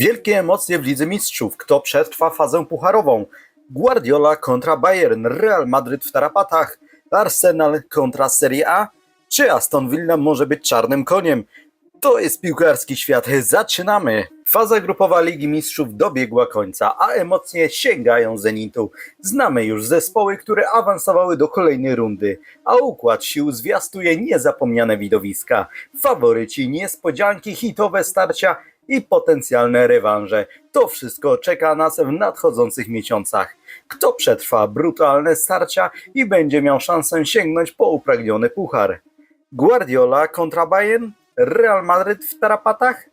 Wielkie emocje w Lidze Mistrzów. Kto przetrwa fazę pucharową? Guardiola kontra Bayern, Real Madryt w tarapatach, Arsenal kontra Serie A? Czy Aston Villa może być czarnym koniem? To jest piłkarski świat. Zaczynamy! Faza grupowa Ligi Mistrzów dobiegła końca, a emocje sięgają zenitu. Znamy już zespoły, które awansowały do kolejnej rundy, a układ sił zwiastuje niezapomniane widowiska. Faworyci, niespodzianki, hitowe starcia i potencjalne rewanże. To wszystko czeka nas w nadchodzących miesiącach. Kto przetrwa brutalne starcia i będzie miał szansę sięgnąć po upragniony puchar? Guardiola kontra Bayern? Real Madryt w tarapatach?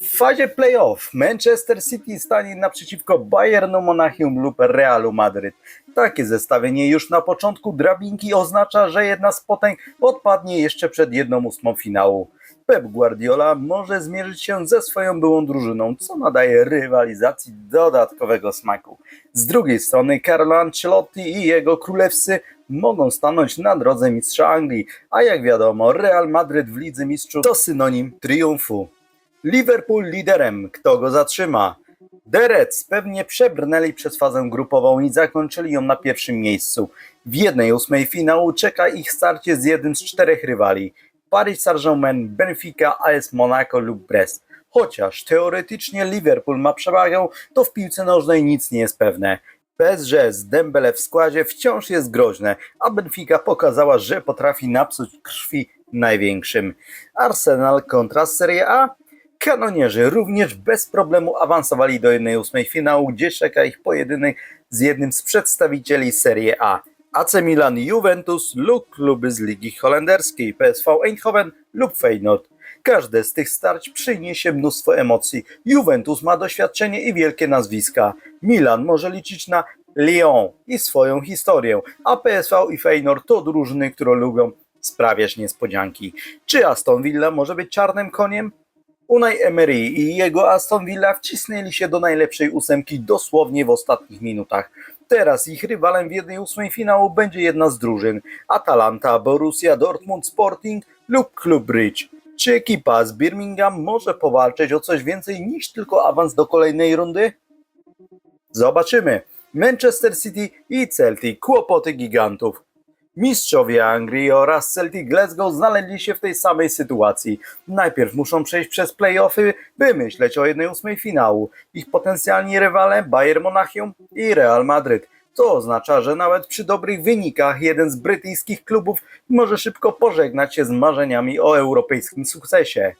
W fazie playoff Manchester City stanie naprzeciwko Bayernu Monachium lub Realu Madryt. Takie zestawienie już na początku drabinki oznacza, że jedna z potęg odpadnie jeszcze przed jedną ósmą finału. Pep Guardiola może zmierzyć się ze swoją byłą drużyną, co nadaje rywalizacji dodatkowego smaku. Z drugiej strony Carlo Ancelotti i jego królewscy mogą stanąć na drodze mistrza Anglii, a jak wiadomo Real Madryt w Lidze Mistrzów to synonim triumfu. Liverpool liderem, kto go zatrzyma? The Reds pewnie przebrnęli przez fazę grupową i zakończyli ją na pierwszym miejscu. W jednej ósmej finału czeka ich starcie z jednym z czterech rywali. Paris Saint-Germain, Benfica, AS Monaco lub Brest. Chociaż teoretycznie Liverpool ma przewagę, to w piłce nożnej nic nie jest pewne. PSG z Dembele w składzie wciąż jest groźne, a Benfica pokazała, że potrafi napsuć krwi największym. Arsenal kontra Serie A? Kanonierzy również bez problemu awansowali do 1-8 finału, gdzie czeka ich pojedynek z jednym z przedstawicieli Serie A. AC Milan, Juventus lub kluby z Ligi Holenderskiej, PSV Eindhoven lub Feyenoord. Każde z tych starć przyniesie mnóstwo emocji. Juventus ma doświadczenie i wielkie nazwiska. Milan może liczyć na Lyon i swoją historię, a PSV i Feyenoord to drużyny, które lubią sprawiać niespodzianki. Czy Aston Villa może być czarnym koniem? Unai Emery i jego Aston Villa wcisnęli się do najlepszej ósemki dosłownie w ostatnich minutach. Teraz ich rywalem w jednej ósmej finału będzie jedna z drużyn Atalanta, Borussia Dortmund Sporting lub Club Bridge. Czy ekipa z Birmingham może powalczyć o coś więcej niż tylko awans do kolejnej rundy? Zobaczymy. Manchester City i Celtic kłopoty gigantów. Mistrzowie Anglii oraz Celtic Glasgow znaleźli się w tej samej sytuacji. Najpierw muszą przejść przez playoffy, by myśleć o 1-8 finału. Ich potencjalni rywale Bayern Monachium i Real Madryt. To oznacza, że nawet przy dobrych wynikach jeden z brytyjskich klubów może szybko pożegnać się z marzeniami o europejskim sukcesie.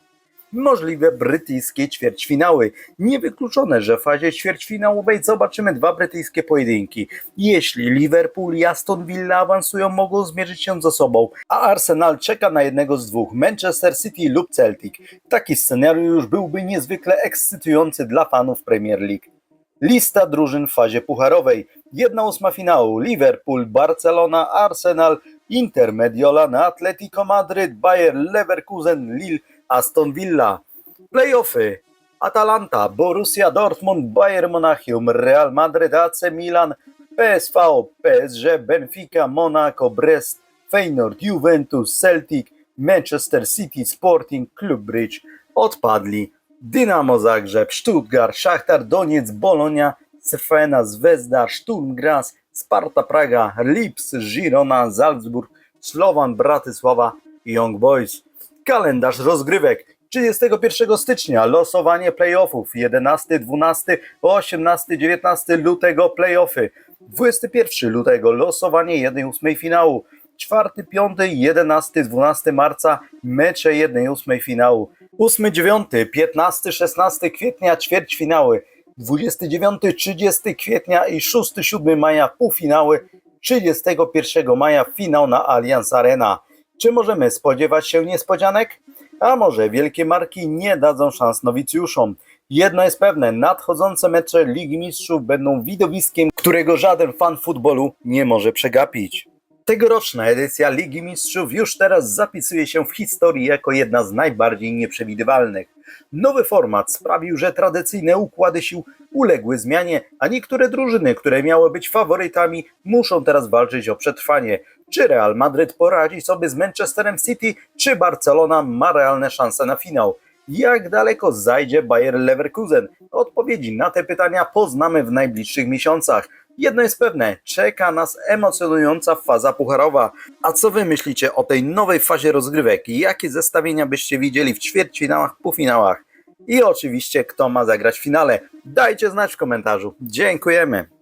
Możliwe brytyjskie ćwierćfinały. Niewykluczone, że w fazie ćwierćfinałowej zobaczymy dwa brytyjskie pojedynki. Jeśli Liverpool i Aston Villa awansują, mogą zmierzyć się ze sobą, a Arsenal czeka na jednego z dwóch, Manchester City lub Celtic. Taki scenariusz byłby niezwykle ekscytujący dla fanów Premier League. Lista drużyn w fazie pucharowej. Jedna ósma finału. Liverpool, Barcelona, Arsenal, Inter, Mediolan, Atletico Madryt, Bayer, Leverkusen, Lille, Aston Villa. Playoffy. Atalanta, Borussia Dortmund, Bayern Monachium, Real Madrid, AC Milan, PSV, PSG, Benfica, Monaco, Brest, Feyenoord, Juventus, Celtic, Manchester City, Sporting, Club Bridge odpadli. Dynamo Zagrzeb, Stuttgart, Szachtar Doniec, Bolonia, Cervena, Zvezda, Sturm Graz, Sparta Praga, Lips, Girona, Salzburg, Slovan Bratysława Young Boys. Kalendarz rozgrywek. 31 stycznia losowanie playoffów, 11, 12, 18, 19 lutego playoffy, 21 lutego losowanie 1-8 finału, 4, 5, 11, 12 marca mecze 1-8 finału, 8, 9, 15, 16 kwietnia ćwierćfinały, 29, 30 kwietnia i 6, 7 maja półfinały, 31 maja finał na Allianz Arena. Czy możemy spodziewać się niespodzianek? A może wielkie marki nie dadzą szans nowicjuszom? Jedno jest pewne, nadchodzące mecze Ligi Mistrzów będą widowiskiem, którego żaden fan futbolu nie może przegapić. Tegoroczna edycja Ligi Mistrzów już teraz zapisuje się w historii jako jedna z najbardziej nieprzewidywalnych. Nowy format sprawił, że tradycyjne układy sił uległy zmianie, a niektóre drużyny, które miały być faworytami, muszą teraz walczyć o przetrwanie. Czy Real Madryt poradzi sobie z Manchesterem City, czy Barcelona ma realne szanse na finał? Jak daleko zajdzie Bayer Leverkusen? Odpowiedzi na te pytania poznamy w najbliższych miesiącach. Jedno jest pewne, czeka nas emocjonująca faza pucharowa. A co wy myślicie o tej nowej fazie rozgrywek? Jakie zestawienia byście widzieli w ćwierćfinałach, półfinałach? I oczywiście, kto ma zagrać w finale? Dajcie znać w komentarzu. Dziękujemy.